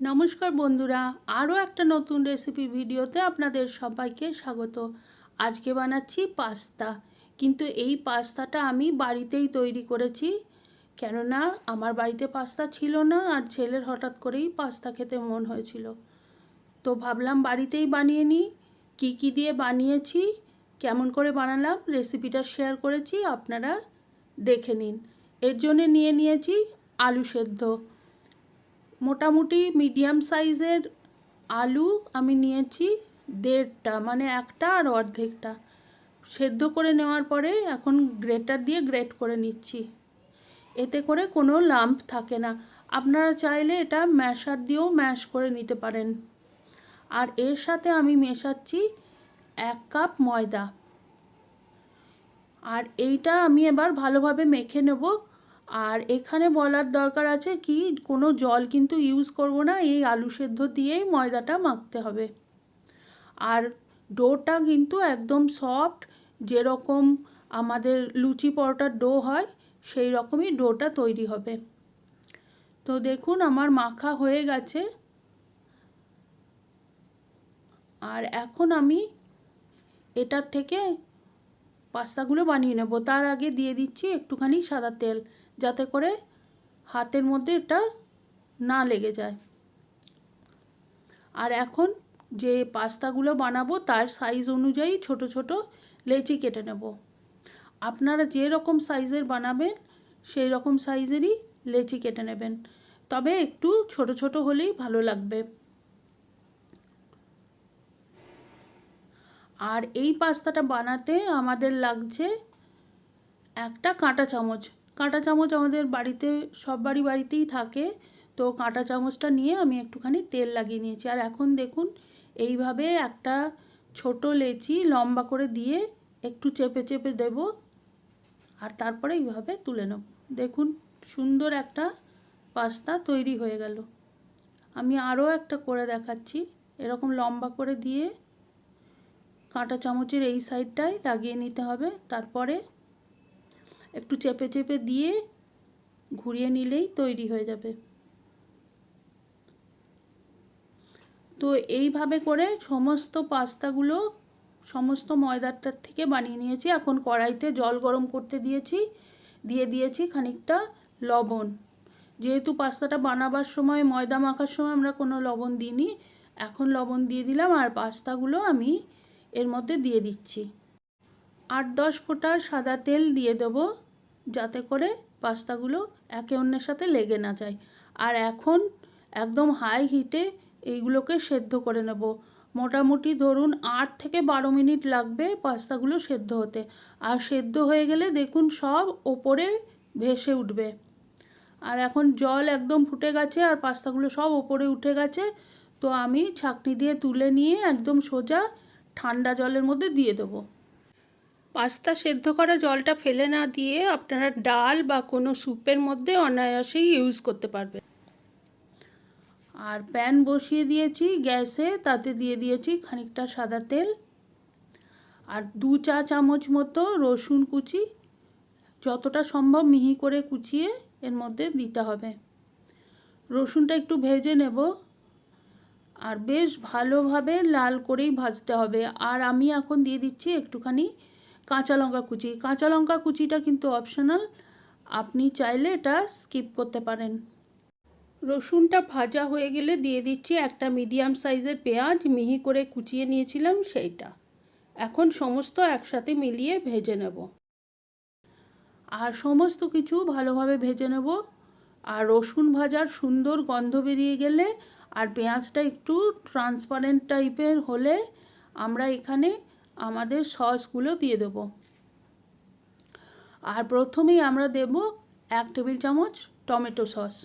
নমস্কার বন্ধুরা, আরও একটা নতুন রেসিপি ভিডিওতে আপনাদের সবাইকে স্বাগত। আজকে বানাচ্ছি পাস্তা। কিন্তু এই পাস্তাটা আমি বাড়িতেই তৈরি করেছি, কেননা আমার বাড়িতে পাস্তা ছিল না আর ছেলের হঠাৎ করেই পাস্তা খেতে মন হয়েছিল। তো ভাবলাম বাড়িতেই বানিয়ে নিই। কী কী দিয়ে বানিয়েছি, কেমন করে বানালাম রেসিপিটা শেয়ার করেছি, আপনারা দেখে নিন। এর জন্য নিয়ে নিয়েছি আলু সেদ্ধ। মোটামুটি মিডিয়াম সাইজের আলু আমি নিয়েছি দেড়টা মানে একটা আর অর্ধেকটা। সেদ্ধ করে নেওয়ার পরে এখন গ্রেটার দিয়ে গ্রেট করে নিচ্ছি। এতে করে কোনো লাম্প থাকে না। আপনারা চাইলে এটা ম্যাশার দিয়েও ম্যাশ করে নিতে পারেন। আর এর সাথে আমি মেশাচ্ছি এক কাপ ময়দা। আর এইটা আমি এবার ভালোভাবে মেখে নেব। আর এখানে বলার দরকার আছে কি, কোনো জল কিন্তু ইউজ করব না, এই আলু সেদ্ধ দিয়েই ময়দাটা মাখতে হবে। আর ডোটা কিন্তু একদম সফট যেরকম আমাদের লুচি পরোটার ডো হয়, সেই রকমই ডোটা তৈরি হবে। তো দেখুন, আমার মাখা হয়ে গেছে। আর এখন আমি এটার থেকে পাস্তাগুলো বানিয়ে নেব। তার আগে দিয়ে দিচ্ছি একটুখানি সাদা তেল। যাতে করে হাতের মধ্যে এটা না লেগে যায়। আর এখন যে পাস্তাগুলো বানাবো, তার সাইজ অনুযায়ী ছোট ছোট লেচি কেটে নেব। আপনারা যে রকম সাইজের বানাবেন সেই রকম সাইজেরই লেচি কেটে নেবেন। তবে একটু ছোট ছোট হলেই ভালো লাগবে। আর এই পাস্তাটা বানাতে আমাদের লাগছে একটা কাঁটা চামচ। কাঁটা চামচ আমাদের বাড়িতে, সব বাড়ি বাড়িতেই থাকে। তো কাঁটা চামচটা নিয়ে আমি একটুখানি তেল লাগিয়ে নিয়েছি। আর এখন দেখুন, এইভাবে একটা ছোট লেচি লম্বা করে দিয়ে একটু চেপে চেপে দেব। আর তারপরে এইভাবে তুলে নেব। দেখুন, সুন্দর একটা পাস্তা তৈরি হয়ে গেল। আমি আরও একটা করে দেখাচ্ছি। এরকম লম্বা করে দিয়ে কাঁটা চামচের এই সাইডটাই লাগিয়ে নিতে হবে। তারপরে একটু চেপে চেপে দিয়ে ঘুরিয়ে নিলেই তৈরি হয়ে যাবে। তো এইভাবে করে সমস্ত পাস্তাগুলো, সমস্ত ময়দাটার থেকে বানিয়ে নিয়েছি। এখন কড়াইতে জল গরম করতে দিয়েছি, দিয়ে দিয়েছি খানিকটা লবণ। যেহেতু পাস্তাটা বানাবার সময়, ময়দা মাখার সময় আমরা কোনো লবণ দিইনি, এখন লবণ দিয়ে দিলাম আর পাস্তাগুলো আমি এর মধ্যে দিয়ে দিচ্ছি। আট দশ ফোঁটা সাদা তেল দিয়ে দেব যাতে করে পাস্তাগুলো একে অন্যের সাথে লেগে না যায়। আর এখন একদম হাই হিটে এইগুলোকে সেদ্ধ করে নেব। মোটামুটি ধরুন আট থেকে বারো মিনিট লাগবে পাস্তাগুলো সেদ্ধ হতে। আর সেদ্ধ হয়ে গেলে দেখুন সব ওপরে ভেসে উঠবে। আর এখন জল একদম ফুটে গেছে আর পাস্তাগুলো সব ওপরে উঠে গেছে, তো আমি ছাকনি দিয়ে তুলে নিয়ে একদম সোজা ঠান্ডা জলের মধ্যে দিয়ে দেবো। পাস্তা সেদ্ধ করা জলটা ফেলে না দিয়ে আপনারা ডাল বা কোনো স্যুপের মধ্যে অনায়াসেই ইউজ করতে পারবেন। আর প্যান বসিয়ে দিয়েছি গ্যাসে, তাতে দিয়ে দিয়েছি খানিকটা সাদা তেল। আর দু চা চামচ মতো রসুন কুচি, যতটা সম্ভব মিহি করে কুচিয়ে এর মধ্যে দিতে হবে। রসুনটা একটু ভেজে নেব। আর বেশ ভালোভাবে লাল করেই ভাজতে হবে। আর আমি এখন দিয়ে দিচ্ছি একটুখানি কাঁচা লঙ্কা কুচি। কাঁচা লঙ্কা কুচিটা কিন্তু অপশনাল আপনি চাইলে এটা স্কিপ করতে পারেন। রসুনটা ভাজা হয়ে গেলে দিয়ে দিচ্ছি একটা মিডিয়াম সাইজের পেঁয়াজ। মিহি করে কুচিয়ে নিয়েছিলাম সেইটা। এখন সমস্ত একসাথে মিলিয়ে ভেজে নেব। আর সমস্ত কিছু ভালোভাবে ভেজে নেব। আর রসুন ভাজার সুন্দর গন্ধ বেরিয়ে গেলে আর পেঁয়াজটা একটু ট্রান্সপারেন্ট টাইপের হলে আমরা এখানে আমাদের সসগুলো দিয়ে দেব। আর প্রথমেই আমরা দেব এক টেবিল চামচ টমেটো সস।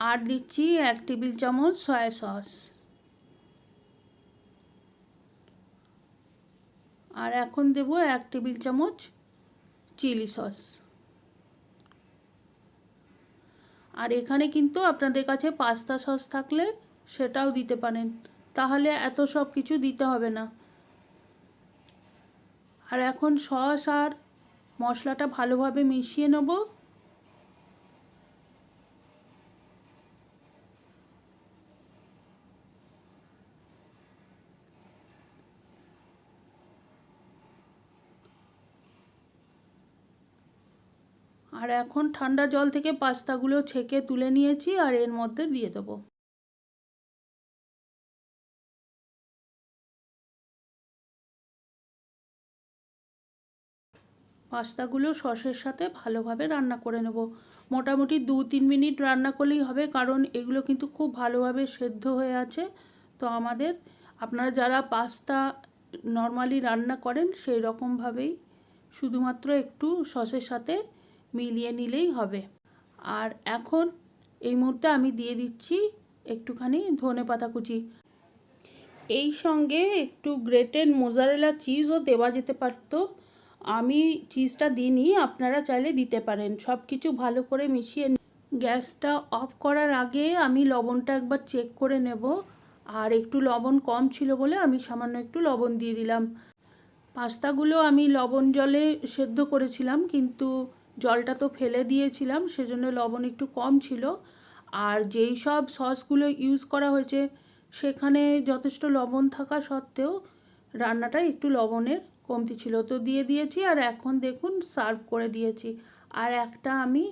আর দিচ্ছি এক টেবিল চামচ সয়া সস। আর এখন দেব এক টেবিল চামচ চিলি সস। আর এখানে কিন্তু আপনাদের কাছে পাস্তা সস থাকলে সেটাও দিতে পারেন। তাহলে এত সব কিছু দিতে হবে না। আর এখন সস আর মশলাটা ভালোভাবে মিশিয়ে নেব। আর এখন ঠান্ডা জল থেকে পাস্তাগুলো ছেঁকে তুলে নিয়েছি আর এর মধ্যে দিয়ে দেবো। পাস্তাগুলো সসের সাথে ভালোভাবে রান্না করে নেব। মোটামুটি দু তিন মিনিট রান্না করলেই হবে, কারণ এগুলো কিন্তু খুব ভালোভাবে সেদ্ধ হয়ে আছে। তো আমাদের, আপনারা যারা পাস্তা নর্মালি রান্না করেন, সেই রকমভাবেই শুধুমাত্র একটু সসের সাথে মিলিয়ে নিলেই হবে। আর এখন এই মুহূর্তে আমি দিয়ে দিচ্ছি একটুখানি ধনে পাতা কুচি। এই সঙ্গে একটু গ্রেটেড মোজারেলা চিজও দেওয়া যেতে পারতো। আমি চিজটা দিইনি, আপনারা চাইলে দিতে পারেন। সব কিছু ভালো করে মিশিয়ে গ্যাসটা অফ করার আগে আমি লবণটা একবার চেক করে নেব। আর একটু লবণ কম ছিল বলে আমি সামান্য একটু লবণ দিয়ে দিলাম। পাস্তাগুলো আমি লবণ জলে সেদ্ধ করেছিলাম, কিন্তু জলটা তো ফেলে দিয়েছিলাম, সেজন্য লবণ একটু কম ছিল। আর যেই সব সসগুলো ইউজ করা হয়েছে, সেখানে যথেষ্ট লবণ থাকা সত্ত্বেও রান্নাটা একটু লবণের কমতি ছিল। তো দিয়ে দিয়েছি আর এখন দেখুন সার্ভ করে দিয়েছি। আর একটা আমি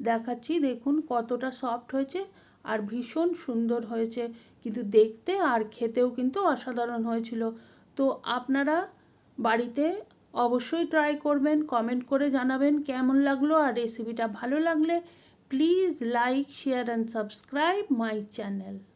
দেখাচ্ছি, দেখুন কতটা সফট হয়েছে আর ভীষণ সুন্দর হয়েছে। কিন্তু দেখতে আর খেতেও কিন্তু অসাধারণ হয়েছিল। তো আপনারা বাড়িতে অবশ্যই ট্রাই করবেন কমেন্ট করে জানাবেন কেমন লাগল আর রেসিপিটা ভালো লাগলে please like share and subscribe my channel